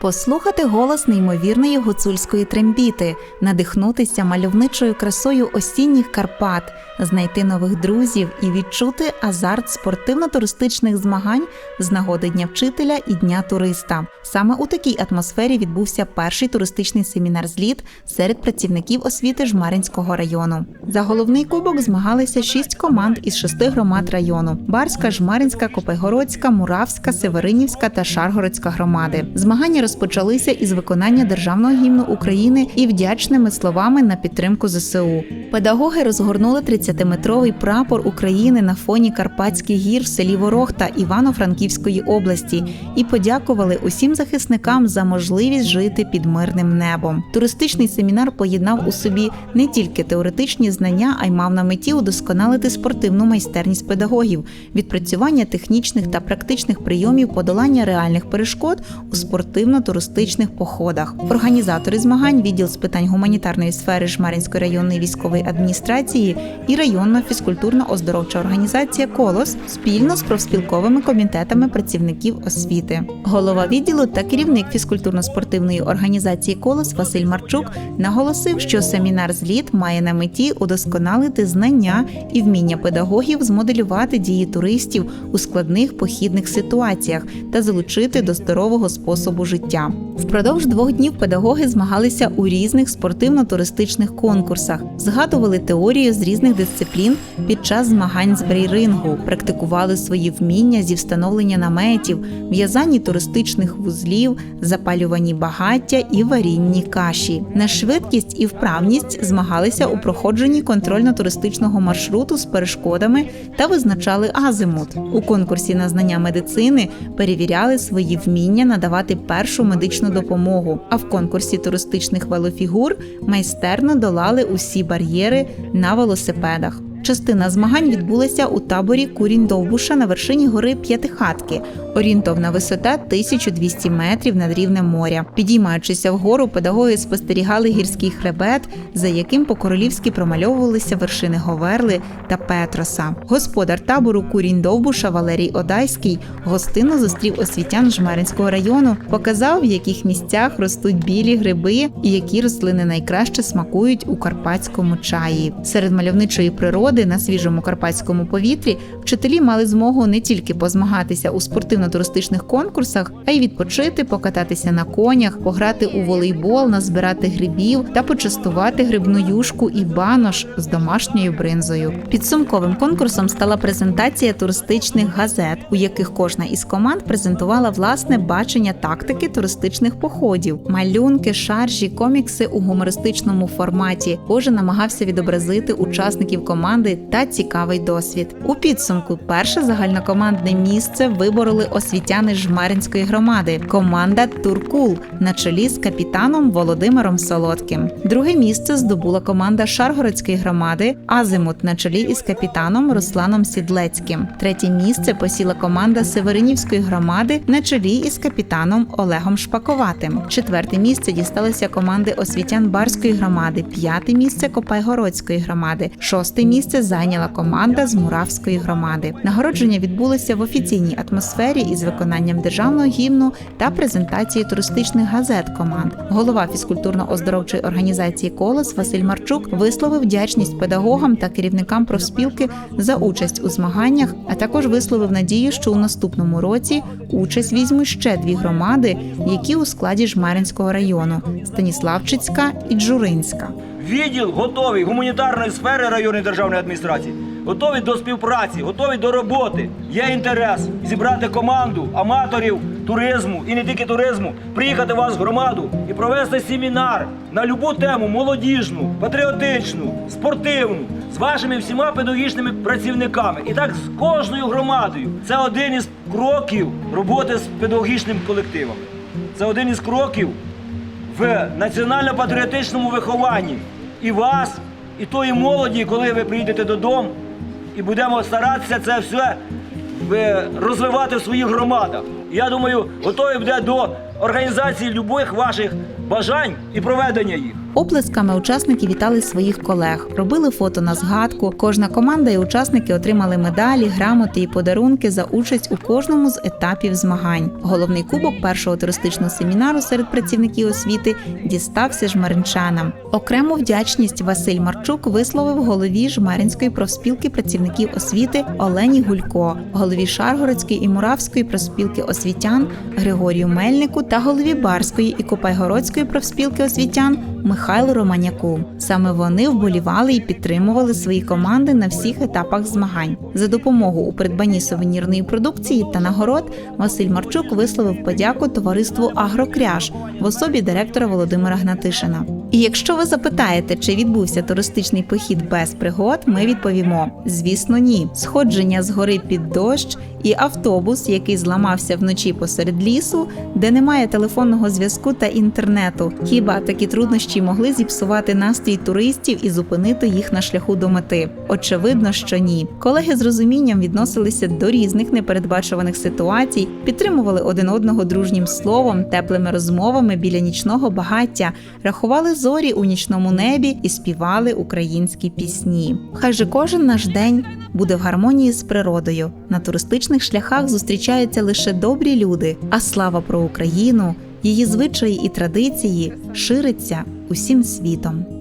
Послухати голос неймовірної гуцульської трембіти, надихнутися мальовничою красою осінніх Карпат, знайти нових друзів і відчути азарт спортивно-туристичних змагань з нагоди Дня вчителя і Дня туриста. Саме у такій атмосфері відбувся перший туристичний семінар зліт серед працівників освіти Жмаринського району. За головний кубок змагалися шість команд із шести громад району: Барська, Жмаринська, Копайгородська, Муравська, Северинівська та Шаргородська громади. Змагання розпочалися із виконання державного гімну України і вдячними словами на підтримку ЗСУ. Педагоги розгорнули 30-метровий прапор України на фоні Карпатських гір в селі Ворохта Івано-Франківської області і подякували усім захисникам за можливість жити під мирним небом. Туристичний семінар поєднав у собі не тільки теоретичні знання, а й мав на меті удосконалити спортивну майстерність педагогів, відпрацювання технічних та практичних прийомів подолання реальних перешкод у спортивно-туристичних походах. Організатори змагань, відділ з питань гуманітарної сфери Жмаринської районної військової адміністрації і районна фізкультурно-оздоровча організація Колос спільно з профспілковими комітетами працівників освіти. Голова відділу та керівник фізкультурно-спортивної організації Колос Василь Марчук наголосив, що семінар зліт має на меті удосконалити знання і вміння педагогів змоделювати дії туристів у складних похідних ситуаціях та залучити до здорового способу життя. Впродовж двох днів педагоги змагалися у різних спортивно-туристичних конкурсах, згадували теорію з різних дисциплін під час змагань з брейрингу, практикували свої вміння зі встановлення наметів, в'язанні туристичних вузлів, запалюванні багаття і варінні каші. На швидкість і вправність змагалися у проходженні контрольно-туристичного маршруту з перешкодами та визначали азимут. У конкурсі на знання медицини перевіряли свої вміння надавати першу медичну допомогу. А в конкурсі туристичних велофігур майстерно долали усі бар'єри на велосипедах. Частина змагань відбулася у таборі Курінь Довбуша на вершині гори П'ятихатки. Орієнтовна висота 1200 метрів над рівнем моря. Підіймаючися вгору, педагоги спостерігали гірський хребет, за яким по-королівськи промальовувалися вершини Говерли та Петроса. Господар табору Курінь Довбуша Валерій Одайський гостинно зустрів освітян Жмеринського району, показав, в яких місцях ростуть білі гриби і які рослини найкраще смакують у карпатському чаї. Серед мальовничої природи на свіжому карпатському повітрі вчителі мали змогу не тільки позмагатися у спортивно-туристичних конкурсах, а й відпочити, покататися на конях, пограти у волейбол, назбирати грибів та почастувати грибну юшку і банош з домашньою бринзою. Підсумковим конкурсом стала презентація туристичних газет, у яких кожна із команд презентувала власне бачення тактики туристичних походів, малюнки, шаржі, комікси у гумористичному форматі. Кожен намагався відобразити учасників команди та цікавий досвід. У підсумку перше загальнокомандне місце вибороли освітяни Жмаринської громади. Команда Туркул на чолі з капітаном Володимиром Солодким. Друге місце здобула команда Шаргородської громади Азимут на чолі із капітаном Русланом Сідлецьким. Третє місце посіла команда Северинівської громади на чолі із капітаном Олегом Шпаковатим. Четверте місце дісталося команди освітян Барської громади. П'яте місце Копайгородської громади. Шосте місце зайняла команда з Муравської громади. Нагородження відбулося в офіційній атмосфері із виконанням державного гімну та презентації туристичних газет команд. Голова фізкультурно-оздоровчої організації Колос Василь Марчук висловив вдячність педагогам та керівникам профспілки за участь у змаганнях, а також висловив надію, що у наступному році участь візьмуть ще дві громади, які у складі Жмеринського району Станіславчицька і Джуринська. Відділ готовий гуманітарної сфери районної державної адміністрації, готовий до співпраці, готовий до роботи. Є інтерес зібрати команду аматорів туризму і не тільки туризму, приїхати у вас в громаду і провести семінар на любу тему молодіжну, патріотичну, спортивну з вашими всіма педагогічними працівниками. І так з кожною громадою. Це один із кроків роботи з педагогічним колективом. Це один із кроків в національно-патріотичному вихованні і вас, і тої молоді, коли ви приїдете додому, і будемо старатися це все е, розвивати в своїх громадах. Я думаю, готові буде до організації любих ваших бажань і проведення їх. Оплесками учасники вітали своїх колег, робили фото на згадку. Кожна команда і учасники отримали медалі, грамоти і подарунки за участь у кожному з етапів змагань. Головний кубок першого туристичного семінару серед працівників освіти дістався жмеринчанам. Окрему вдячність Василь Марчук висловив голові Жмеринської профспілки працівників освіти Олені Гулько, голові Шаргородської і Муравської профспілки освітян Григорію Мельнику та голові Барської і Копайгородської профспілки освітян Михайлу Романяку. Саме вони вболівали і підтримували свої команди на всіх етапах змагань. За допомогу у придбанні сувенірної продукції та нагород Василь Марчук висловив подяку товариству Агрокряж в особі директора Володимира Гнатишина. І якщо ви запитаєте, чи відбувся туристичний похід без пригод, ми відповімо: звісно, ні. Сходження з гори під дощ і автобус, який зламався вночі посеред лісу, де немає телефонного зв'язку та інтернету. Хіба такі труднощі могли зіпсувати настрій туристів і зупинити їх на шляху до мети? Очевидно, що ні. Колеги з розумінням відносилися до різних непередбачуваних ситуацій, підтримували один одного дружнім словом, теплими розмовами біля нічного багаття, рахували зорі у нічному небі і співали українські пісні. Хай же кожен наш день буде в гармонії з природою. На туристичних шляхах зустрічаються лише добрі люди, а слава про Україну, її звичаї і традиції шириться усім світом.